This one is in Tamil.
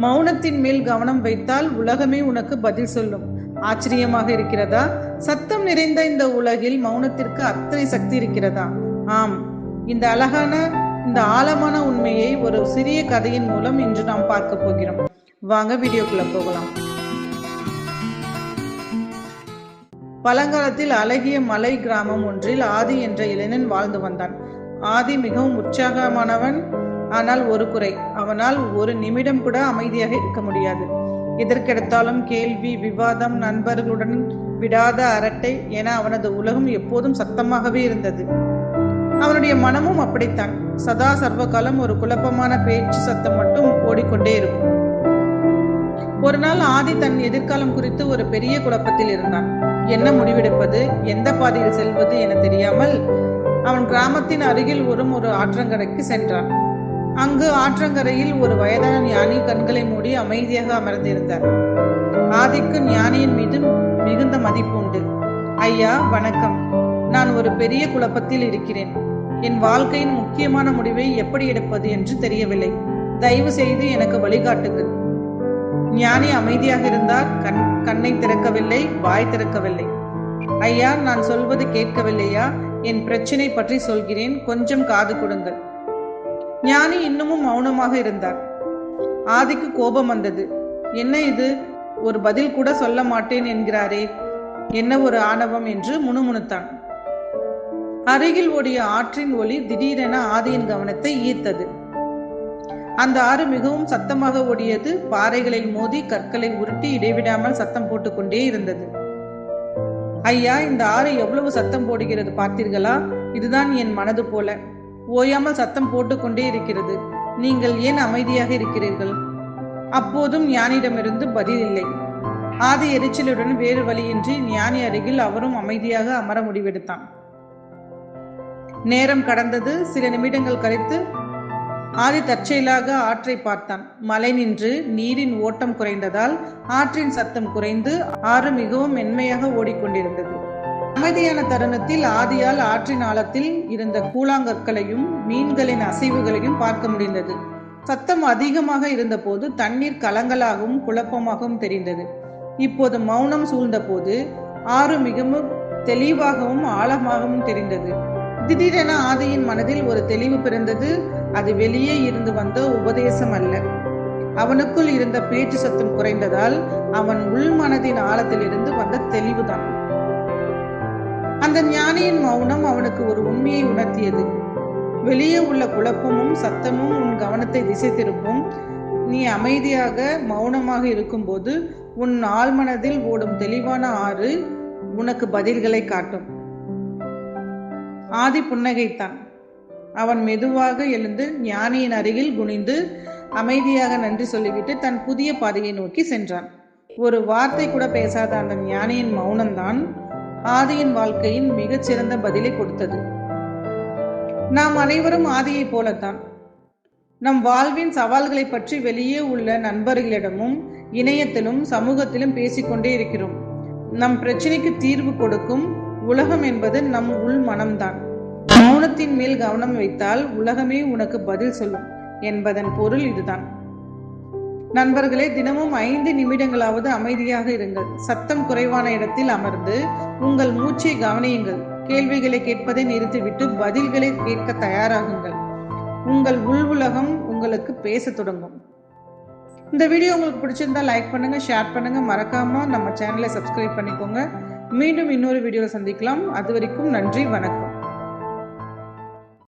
மௌனத்தின் மேல் கவனம் வைத்தால் உலகமே உனக்கு பதில் சொல்லும். ஆச்சரியமாக இருக்கிறதா? சத்தம் நிறைந்த இந்த உலகில் மௌனத்திற்கு அத்தனை சக்தி இருக்கிறதா? ஆம். இந்த அழகான இந்த ஆழமான உண்மையை ஒரு சிறிய கதையின் மூலம் இன்று நாம் பார்க்க போகிறோம். வாங்க வீடியோக்குள்ள போகலாம். பழங்காலத்தில் அழகிய மலை கிராமம் ஒன்றில் ஆதி என்ற இளைஞன் வாழ்ந்து வந்தான். ஆதி மிகவும் உற்சாகமானவன். ஆனால் ஒரு குறை. அவனால் ஒரு நிமிடம் கூட அமைதியாக இருக்க முடியாது. எதற்கெடுத்தாலும் கேள்வி விவாதம் நண்பர்களுடன் விடாத அரட்டை என அவனது உலகம் எப்போதும் சத்தமாகவே இருந்தது. அவனுடைய மனமும் அப்படித்தான். சதா சர்வகாலம் ஒரு குழப்பமான பேச்சு சத்தம் மட்டும் ஓடிக்கொண்டே இருக்கும். ஒரு நாள் ஆதி தன் எதிர்காலம் குறித்து ஒரு பெரிய குழப்பத்தில் இருந்தான். என்ன முடிவெடுப்பது? எந்த பாதையில் செல்வது என தெரியாமல் அவன் கிராமத்தின் அருகில் வரும் ஒரு ஆற்றங்கரைக்கு சென்றான். அங்கு ஆற்றங்கரையில் ஒரு வயதான ஞானி கண்களை மூடி அமைதியாக அமர்ந்திருந்தார். ஆதிக்கு ஞானியின் மீது மிகுந்த மதிப்பு உண்டு ஐயா வணக்கம். நான் ஒரு பெரிய குழப்பத்தில் இருக்கிறேன். என் வாழ்க்கையின் முக்கியமான முடிவை எப்படி எடுப்பது என்று தெரியவில்லை. தயவு செய்து எனக்கு வழிகாட்டுங்கள். ஞானி அமைதியாக இருந்தார். கண் கண்ணை திறக்கவில்லை வாய் திறக்கவில்லை. ஐயா நான் சொல்வது கேட்கவில்லையா? என் பிரச்சனை பற்றி சொல்கிறேன். கொஞ்சம் காது கொடுங்கள். ஞானி இன்னமும் மௌனமாக இருந்தார். ஆதிக்கு கோபம் வந்தது. என்ன இது? ஒரு பதில் கூட சொல்ல மாட்டேன் என்கிறாரே. என்ன ஒரு ஆணவம் என்று முணுமுணுத்தான். அருகில் ஓடிய ஆற்றின் ஒளி திடீரென ஆதியின் கவனத்தை ஈர்த்தது. அந்த ஆறு மிகவும் சத்தமாக ஓடியது. பாறைகளில் மோதி கற்களை உருட்டி இடைவிடாமல் சத்தம் போட்டுக்கொண்டே இருந்தது. ஐயா இந்த ஆறு எவ்வளவு சத்தம் போடுகிறது பார்த்தீர்களா? இதுதான் என் மனது போல. ஓயாமல் சத்தம் போட்டுக்கொண்டே இருக்கிறது. நீங்கள் ஏன் அமைதியாக இருக்கிறீர்கள்? அப்போதும் ஞானியிடமிருந்து பதில் இல்லை. ஆதி எரிச்சலுடன் வேறு வழியின்றி ஞானி அருகில் அவரும் அமைதியாக அமர முடிவெடுத்தான். நேரம் கடந்தது. சில நிமிடங்கள் கழித்து ஆதி தற்செயலாக ஆற்றை பார்த்தான். மழை நின்று நீரின் ஓட்டம் குறைந்ததால் ஆற்றின் சத்தம் குறைந்து ஆறு மிகவும் மென்மையாக ஓடிக்கொண்டிருந்தது. அமைதியான தருணத்தில் ஆதியால் ஆற்றின் ஆழத்தில் இருந்த கூழாங்கற்களையும் மீன்களின் அசைவுகளையும் பார்க்க முடிந்தது. சத்தம் அதிகமாக இருந்தபோது தண்ணீர் கலங்கலாகவும் குழப்பமாகவும் தெரிந்தது. இப்போது மௌனம் சூழ்ந்தபோது ஆறு மிகவும் தெளிவாகவும் ஆழமாகவும் தெரிந்தது. திடீரென ஆதியின் மனதில் ஒரு தெளிவு பிறந்தது. அது வெளியே இருந்து வந்த உபதேசம் அல்ல. அவனுக்குள் இருந்த பேச்சு சத்தம் குறைந்ததால் அவன் உள் மனதின் ஆழத்திலிருந்து வந்த தெளிவுதான். அந்த ஞானியின் மௌனம் அவனுக்கு ஒரு உண்மையை உணர்த்தியது. வெளியே உள்ள குழப்பமும் சத்தமும் உன் கவனத்தை திசை திருப்பும். நீ அமைதியாக மௌனமாக இருக்கும்போது உன் ஆழ்மனதில் ஓடும் தெளிவான ஆறு உனக்கு பதில்களை காட்டும். ஆதி புன்னகைத்தான். அவன் மெதுவாக எழுந்து ஞானியின் அருகில் குனிந்து அமைதியாக நன்றி சொல்லிவிட்டு தன் புதிய பாதையை நோக்கி சென்றான். ஒரு வார்த்தை கூட பேசாத அந்த ஞானியின் மௌனம்தான் ஆதியின் வாழ்க்கையின் மிகச்சிறந்த பதிலை கொடுத்தது. நாம் அனைவரும் ஆதியை போலத்தான். நம் வாழ்வின் சவால்களை பற்றி வெளியே உள்ள நண்பர்களிடமும் இணையத்திலும் சமூகத்திலும் பேசிக்கொண்டே இருக்கிறோம். நம் பிரச்சனைக்கு தீர்வு கொடுக்கும் உலகம் என்பது நம் உள் மனம்தான். மௌனத்தின் மேல் கவனம் வைத்தால் உலகமே உனக்கு பதில் சொல்லும் என்பதன் பொருள் இதுதான். நண்பர்களே தினமும் ஐந்து நிமிடங்களாவது அமைதியாக இருங்கள். சத்தம் குறைவான இடத்தில் அமர்ந்து உங்கள் மூச்சை கவனியுங்கள். கேள்விகளை கேட்பதை நிறுத்திவிட்டு பதில்களை கேட்க தயாராகுங்கள். உங்கள் உள் உலகம் உங்களுக்கு பேச தொடங்கும். இந்த வீடியோ உங்களுக்கு பிடிச்சிருந்தா லைக் பண்ணுங்க ஷேர் பண்ணுங்க. மறக்காம நம்ம சேனலை சப்ஸ்கிரைப் பண்ணிக்கோங்க. மீண்டும் இன்னொரு வீடியோவில் சந்திக்கலாம். அது வரைக்கும் நன்றி வணக்கம்.